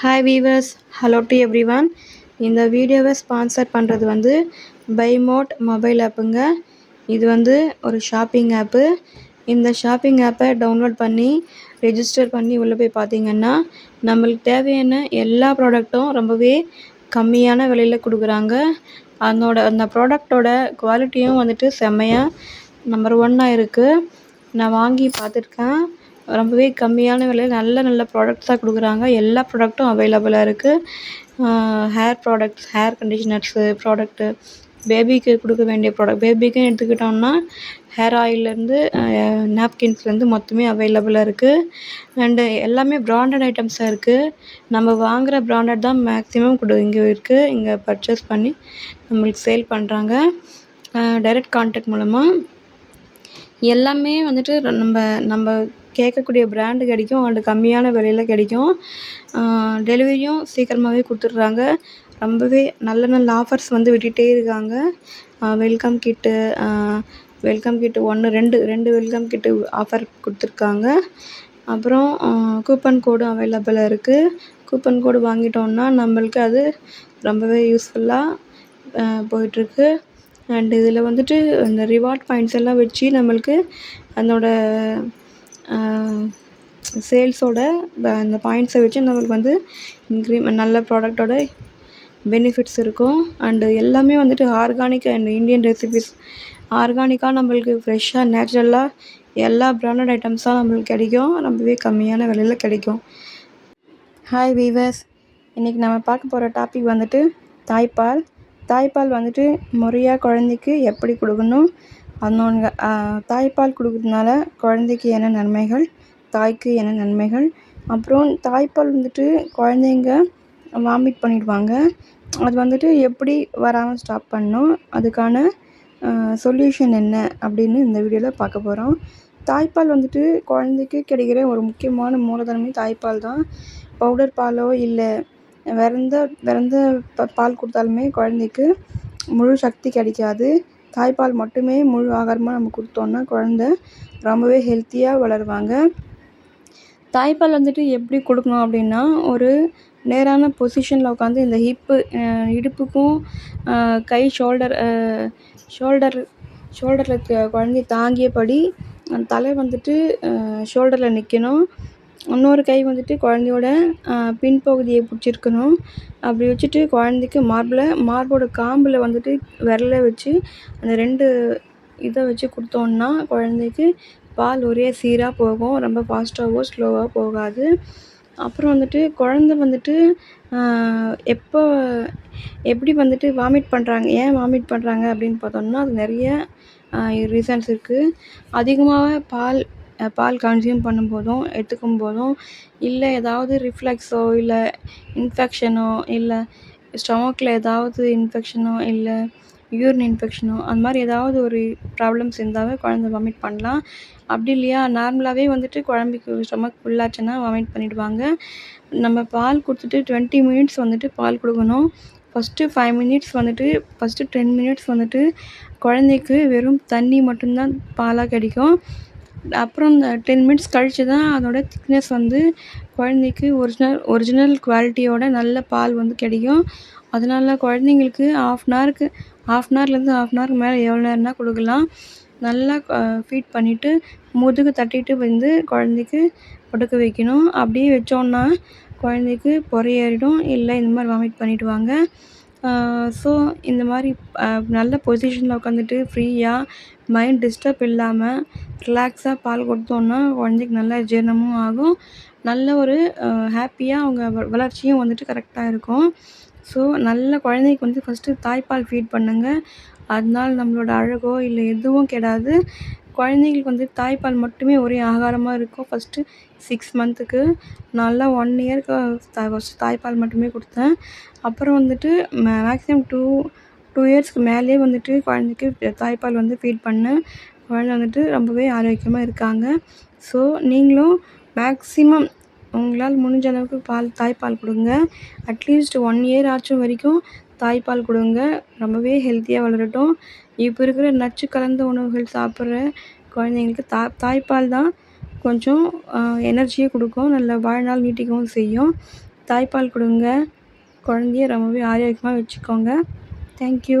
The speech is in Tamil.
Hi viewers hello to everyone இந்த வீடியோவை ஸ்பான்சர் பண்ணுறது வந்து பைமோட் மொபைல் ஆப்புங்க இது வந்து ஒரு ஷாப்பிங் ஆப்பு இந்த ஷாப்பிங் ஆப்பை டவுன்லோட் பண்ணி ரெஜிஸ்டர் பண்ணி உள்ளே போய் பார்த்தீங்கன்னா நம்மளுக்கு தேவையான எல்லா ப்ராடக்ட்டும் ரொம்பவே கம்மியான விலையில் கொடுக்குறாங்க. அதனோட அந்த ப்ராடக்டோட குவாலிட்டியும் வந்துட்டு செம்மையாக நம்பர் ஒன்னாக இருக்குது நான் வாங்கி பார்த்துருக்கேன். ரொம்பவே கம்மியான விலையில் நல்ல நல்ல ப்ராடக்ட்ஸாக கொடுக்குறாங்க. எல்லா ப்ராடக்ட்டும் அவைலபிளாக இருக்குது hair products hair conditioners product பேபிக்கு கொடுக்க வேண்டிய ப்ராடக்ட் பேபிக்குன்னு எடுத்துக்கிட்டோம்னா ஹேர் ஆயிலேருந்து நாப்கின்ஸ்லேருந்து மொத்தமே அவைலபிளாக இருக்குது அண்டு எல்லாமே ப்ராண்டட் ஐட்டம்ஸாக இருக்குது நம்ம வாங்குகிற ப்ராண்டட் தான் மேக்ஸிமம் கொடு இங்கே இருக்குது இங்கே பர்ச்சேஸ் பண்ணி நம்மளுக்கு சேல் பண்ணுறாங்க டைரக்ட் கான்டாக்ட் மூலமாக எல்லாமே வந்துட்டு நம்ம நம்ம கேட்கக்கூடிய பிராண்டு கிடைக்கும் அண்டு கம்மியான விலையில் கிடைக்கும். டெலிவரியும் சீக்கிரமாகவே கொடுத்துட்றாங்க. ரொம்பவே நல்ல நல்ல ஆஃபர்ஸ் வந்து விட்டுகிட்டே இருக்காங்க. வெல்கம் கிட்டு வெல்கம் கிட்டு ஒன்று ரெண்டு ரெண்டு வெல்கம் கிட்டு ஆஃபர் கொடுத்துருக்காங்க. அப்புறம் கூப்பன் கோடும் அவைலபிளாக இருக்குது கூப்பன் கோடு வாங்கிட்டோம்னா நம்மளுக்கு அது ரொம்பவே யூஸ்ஃபுல்லாக போயிட்டுருக்கு. அண்ட் இதில் வந்துட்டு இந்த ரிவார்ட் பாயிண்ட்ஸ் எல்லாம் வச்சு நம்மளுக்கு அதோட சேல்ஸோட அந்த பாயிண்ட்ஸை வச்சு நம்மளுக்கு வந்து இன்க்ரீமெண்ட் நல்ல ப்ராடக்டோட பெனிஃபிட்ஸ் இருக்கும். அண்டு எல்லாமே வந்துட்டு ஆர்கானிக் அண்ட் இந்தியன் ரெசிபிஸ் ஆர்கானிக்காக நம்மளுக்கு ஃப்ரெஷ்ஷாக நேச்சுரலாக எல்லா ப்ராண்டட் ஐட்டம்ஸாக நம்மளுக்கு கிடைக்கும். ரொம்பவே கம்மியான விலையில் கிடைக்கும். ஹாய் வீவர்ஸ் இன்றைக்கி நம்ம பார்க்க போகிற டாபிக் வந்துட்டு தாய்ப்பால். தாய்ப்பால் வந்துட்டு முறையாக குழந்தைக்கு எப்படி கொடுக்கணும்? அதனோட தாய்ப்பால் கொடுக்குறதுனால குழந்தைக்கு என்ன நன்மைகள் தாய்க்கு என்ன நன்மைகள்? அப்புறம் தாய்ப்பால் வந்துட்டு குழந்தைங்க வாமிட் பண்ணிடுவாங்க. அது வந்துட்டு எப்படி வராமல் ஸ்டாப் பண்ணணும்? அதுக்கான சொல்யூஷன் என்ன? அப்படின்னு இந்த வீடியோவில் பார்க்க போகிறோம் தாய்ப்பால் வந்துட்டு குழந்தைக்கு கிடைக்கிற ஒரு முக்கியமான மூலதனமே தாய்ப்பால் தான். பவுடர் பாலோ இல்லை விறந்த விறந்த பால் கொடுத்தாலுமே குழந்தைக்கு முழு சக்தி கிடைக்காது. தாய்ப்பால் மட்டுமே முழு ஆகாரமாக நம்ம கொடுத்தோன்னா குழந்த ரொம்பவே ஹெல்த்தியாக வளருவாங்க. தாய்ப்பால் வந்துட்டு எப்படி கொடுக்கணும் அப்படின்னா ஒரு நேரான பொசிஷனில் உட்காந்து இந்த ஹிப்பு இடுப்புக்கும் கை ஷோல்டர் ஷோல்டர் ஷோல்டரில் குழந்தைய தாங்கியபடி அந்த தலை வந்துட்டு ஷோல்டரில் நிற்கணும் இன்னொரு கை வந்துட்டு குழந்தையோட பின்பகுதியை பிடிச்சிருக்கணும். அப்படி வச்சுட்டு குழந்தைக்கு மார்பில் மார்போட காம்பில் வந்துட்டு விரல வச்சு அந்த ரெண்டு இதை வச்சு கொடுத்தோன்னா குழந்தைக்கு பால் ஒரே சீராக போகும். ரொம்ப ஃபாஸ்ட்டாகவோ ஸ்லோவாக போகாது. அப்புறம் வந்துட்டு குழந்த வந்துட்டு எப்போ எப்படி வந்துட்டு வாமிட் பண்ணுறாங்க ஏன் வாமிட் பண்ணுறாங்க அப்படின்னு பார்த்தோம்னா அது நிறைய ரீசன்ஸ் இருக்குது அதிகமாக பால் பால் கன்சியூம் பண்ணும்போதும் எடுத்துக்கும் போதும் இல்லை ஏதாவது ரிஃப்ளெக்ஸோ இல்லை இன்ஃபெக்ஷனோ இல்லை ஸ்டொமக்கில் ஏதாவது இன்ஃபெக்ஷனோ இல்லை யூரின் இன்ஃபெக்ஷனோ அந்த மாதிரி ஏதாவது ஒரு ப்ராப்ளம்ஸ் இருந்தாவே குழந்த வாமிட் பண்ணலாம். அப்படி இல்லையா? நார்மலாகவே வந்துட்டு குழம்புக்கு ஸ்டொமக் ஃபுல்லாச்சுன்னா வாமிட் பண்ணிவிடுவாங்க நம்ம பால் கொடுத்துட்டு டுவெண்ட்டி மினிட்ஸ் வந்துட்டு பால் கொடுக்கணும். ஃபஸ்ட்டு ஃபைவ் மினிட்ஸ் வந்துட்டு ஃபஸ்ட்டு டென் மினிட்ஸ் வந்துட்டு குழந்தைக்கு வெறும் தண்ணி மட்டும்தான் பாலாக கிடைக்கும். அப்புறம் இந்த டென் மினிட்ஸ் கழித்து தான் அதோட திக்னஸ் வந்து குழந்தைக்கு ஒரிஜினல் ஒரிஜினல் குவாலிட்டியோட நல்ல பால் வந்து கிடைக்கும். அதனால குழந்தைங்களுக்கு ஆஃப் அன் ஹவருக்கு ஆஃப் அன் ஹவர்லேருந்து ஆஃப் அன் ஹவருக்கு மேலே எவ்வளோ நேரம்னா கொடுக்கலாம். நல்லா ஃபீட் பண்ணிவிட்டு முதுகு தட்டிட்டு வந்து குழந்தைக்கு படுக்க வைக்கணும். அப்படியே வச்சோன்னா குழந்தைக்கு பொறையேறிடும். இல்லை இந்த மாதிரி வாமிட் பண்ணிவிடுவாங்க ஸோ இந்த மாதிரி நல்ல பொசிஷனில் உட்காந்துட்டு ஃப்ரீயாக மைண்ட் டிஸ்டர்ப் இல்லாமல் ரிலாக்ஸாக பால் கொடுத்தோன்னா குழந்தைக்கு நல்லா ஜீரணமும் ஆகும். நல்ல ஒரு ஹாப்பியாக அவங்க வளர்ச்சியும் வந்துட்டு கரெக்டாக இருக்கும். ஸோ நல்ல குழந்தைக்கு வந்து ஃபஸ்ட்டு தாய்ப்பால் ஃபீட் பண்ணுங்கள் அதனால் நம்மளோட அழகோ இல்லை எதுவும் கெடாது. குழந்தைங்களுக்கு வந்து தாய்ப்பால் மட்டுமே ஒரே ஆகாரமாக இருக்கும் ஃபஸ்ட்டு சிக்ஸ் மந்த்துக்கு நல்லா ஒன் இயருக்கு ஃபஸ்ட்டு தாய்ப்பால் மட்டுமே கொடுத்தேன். அப்புறம் வந்துட்டு மேக்ஸிமம் டூ டூ இயர்ஸ்க்கு மேலேயே வந்துட்டு குழந்தைக்கு தாய்ப்பால் வந்து ஃபீட் பண்ணேன். குழந்த வந்துட்டு ரொம்பவே ஆரோக்கியமாக இருக்காங்க. ஸோ நீங்களும் மேக்ஸிமம் உங்களால் முடிஞ்ச அளவுக்கு பால் தாய்ப்பால் கொடுங்க. அட்லீஸ்ட் ஒன் இயர் ஆச்சும் வரைக்கும் தாய்ப்பால் கொடுங்க. ரொம்பவே ஹெல்த்தியாக வளரட்டும். இப்போ இருக்கிற நச்சு கலந்த உணவுகள் சாப்பிட்ற குழந்தைங்களுக்கு தா தாய்ப்பால் தான் கொஞ்சம் எனர்ஜியை கொடுக்கும். நல்ல வாழ்நாள் நீட்டிக்கவும் செய்யும். தாய்ப்பால் கொடுங்க. குழந்தைய ரொம்பவே ஆரோக்கியமாக வச்சுக்கோங்க. தேங்க்யூ